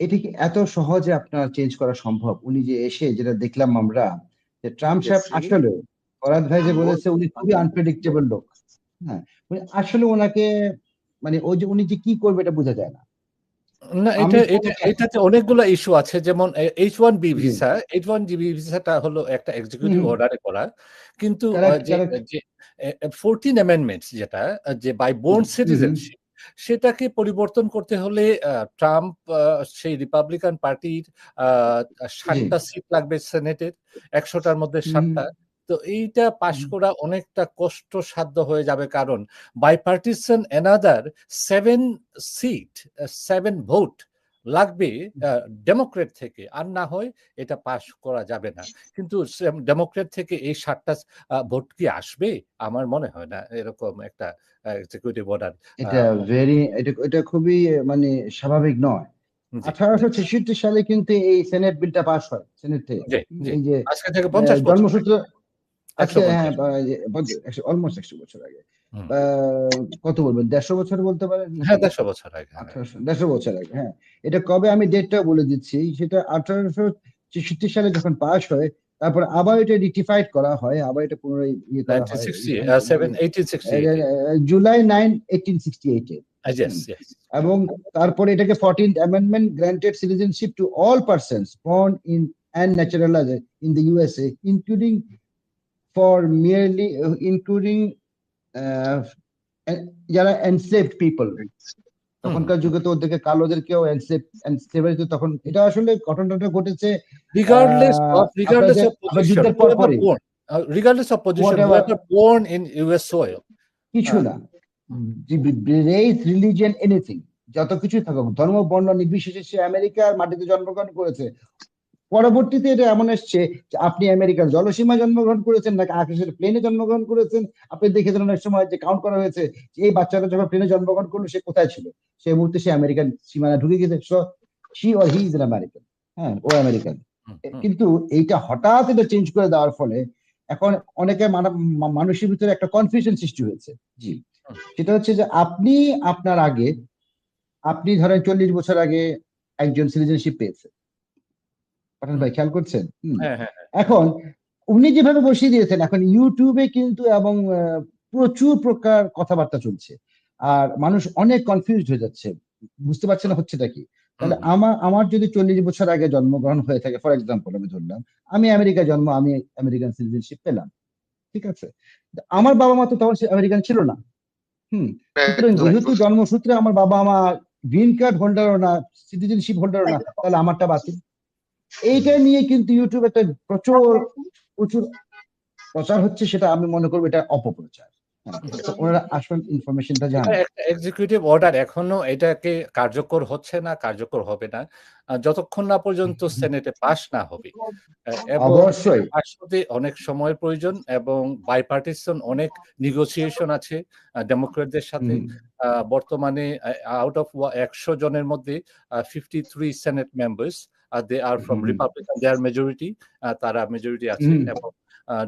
এটা কি এত সহজে আপনার চেঞ্জ করা সম্ভব? উনি যে এসে যেটা দেখলাম আমরা যে ট্রাম্প সাহেব আসলে ফরাদ ভাই যে বলেছে উনি খুবই আনপ্রেডিক্টেবল লোক। হ্যাঁ আসলে ওনাকে মানে ওই যে উনি যে কি করবে এটা বোঝা যায় না। না এটা এটা এটাতে অনেকগুলো ইস্যু আছে যেমন H one B visa H one B ভিসাটা হলো একটা এক্সিকিউটিভ। অর্ডারে করা। কিন্তু ফোরটিন অ্যামেন্ডমেন্টস যেটা যে বাই বোর্ন। সিটিজেনশিপ সেটাকে পরিবর্তন করতে হলে ট্রাম্প আহ, সেই রিপাবলিকান পার্টির সাতটা সিট লাগবে সেনেটের একশোটার মধ্যে সাতটা। ষাটটা তো এইটা পাশ করা অনেকটা কষ্টসাধ্য হয়ে যাবে কারণ bipartisan another seven seat seven vote লাগবে ডেমোক্রেট থেকে। আর না হয় এটা পাস করা যাবে না। কিন্তু ডেমোক্রেট থেকে এই সাতটা ভোট কি আসবে? আমার মনে হয় না। এরকম একটা এক্সিকিউটিভ অর্ডার এটা ভেরি এটা এটা খুবই মানে স্বাভাবিক নয়। আঠারোশো ছেষট্টি সালে কিন্তু এই সেনেট বিলটা পাস হয় সেনেট থেকে। জি, জি। এই যে আজকে থেকে পঞ্চাশ জন্মসূত্র আজকে হ্যাঁ অলমোস্ট একশো বছর আগে। কত বলবেন? দেড়শো বছর বলতে পারেন? হ্যাঁ দেড়শো বছর আগে হ্যাঁ। দেড়শো বছর আগে হ্যাঁ। এটা কবে আমি ডেটটা বলে দিচ্ছি। সেটা আঠারোশো ছেষট্টি সালে যখন পাস হয় তারপর আবার এটা রিটিফাইড করা হয় আবার এটা পুনরায় ইয়ে করা হয়। 1960, uh, seven- 1868 ah, July nine eighteen sixty এইটে. এবং তারপরে এটাকে fourteenth amendment granted citizenship to all persons born in and USA including for merely uh, including uh, en- যারা enslaved পিপল তখনকার যুগে তো ওদেরকে কালোদেরকেও এনসেভ তখন এটা আসলে ঘটনাটা ঘটেছে আপনাদের- আপনার position যুদ্ধের পর uh, of position Whatever. whoever born in US soil কিছু না। রেস রিলিজিয়ন এনিথিং যত কিছুই থাকুক ধর্ম বর্ণ নির্বিশেষে সে আমেরিকার মাটিতে জন্মগ্রহণ করেছে পরবর্তীতে এটা এমন এসছে যে আপনি আমেরিকার জলসীমায় জন্মগ্রহণ করেছেন নাকি আকাশের প্লেনে জন্মগ্রহণ করেছেন? আপনি দেখেছেন অনেক সময় যে কাউন্ট করা হয়েছে যে এই বাচ্চাটা যখন প্লেনে জন্মগ্রহণ করল সে কোথায় ছিল? সেই মুহূর্তে সে আমেরিকান সীমানা ঢুকে গেছে। So she or he is American হ্যাঁ ও আমেরিকান। কিন্তু এইটা হঠাৎ এটা চেঞ্জ করে দেওয়ার ফলে এখন অনেকে মানা- মানুষের ভিতরে একটা কনফিউশন সৃষ্টি হয়েছে। জি। সেটা হচ্ছে যে আপনি আপনার আগে আপনি ধরেন চল্লিশ বছর আগে একজন সিটিজেনশিপ পেয়েছে পাঠান ভাই খেয়াল করছেন? হ্যাঁ হ্যাঁ হ্যাঁ। এখন উনি যেভাবে বসিয়ে দিয়েছেন এখন ইউটিউবে কিন্তু এবং আহ, প্রচুর প্রকার কথাবার্তা চলছে। আর মানুষ অনেক কনফিউজড হয়ে যাচ্ছে। বুঝতে পারছে না হচ্ছেটা কি? তাহলে আমার আমার যদি চল্লিশ বছর আগে জন্মগ্রহণ হয়ে থাকে ফর এক্সাম্পল আমি ধরলাম আমি আমেরিকা জন্ম আমি আমেরিকান সিটিজেনশিপ পেলাম। ঠিক আছে? আমার বাবা মা তো তখন আমেরিকান ছিল না। হুম। সুতরাং যেহেতু জন্মসূত্রে আমার বাবা মা গ্রিন কার্ড হোল্ডারও না সিটিজেনশিপ হোল্ডারও না তাহলে আমারটা বাতিল। এইটা নিয়ে কিন্তু ইউটিউব একটা প্রচুর প্রচুর প্রচার হচ্ছে সেটা আমি মনে করব এটা অপপ্রচার। হ্যাঁ, ওনারা আসল ইনফরমেশনটা জানেন। এক্সিকিউটিভ অর্ডার এখনও এটাকে কার্যকর হচ্ছে না কার্যকর হবে না। যতক্ষণ না পর্যন্ত সেনেটে পাস না হবে অবশ্যই। আসলে অনেক সময়ের প্রয়োজন এবং বাইপার্টিসন অনেক নিগোসিয়েশন আছে ডেমোক্রেটদের সাথে। আহ, বর্তমানে আউট অফ একশো জনের মধ্যে fifty three senate members they are from Republican they are majority তারা মেজরিটি আছে এবং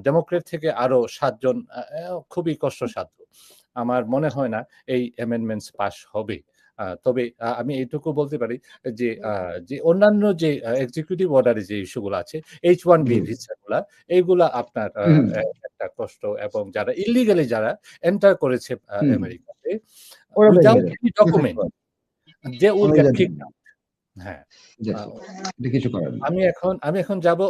ডেমোক্রেট থেকে আরও সাতজন খুবই কষ্টসাধ্য। আমার মনে হয় না এই অ্যামেন্ডমেন্টস পাস হবে। তবে আমি এইটুকু বলতে পারি যে যে অন্যান্য যে এক্সিকিউটিভ অর্ডারে যে ইস্যুগুলো আছে এইচ ওয়ান বি। ভিসাগুলা এইগুলা আপনার একটা কষ্ট এবং যারা ইলিগালি যারা এন্টার করেছে। আমেরিকাতে ডকুমেন্ট দে উইল গেট যাবে কিক না। হ্যাঁ। কিছু করার আমি এখন আমি এখন যাব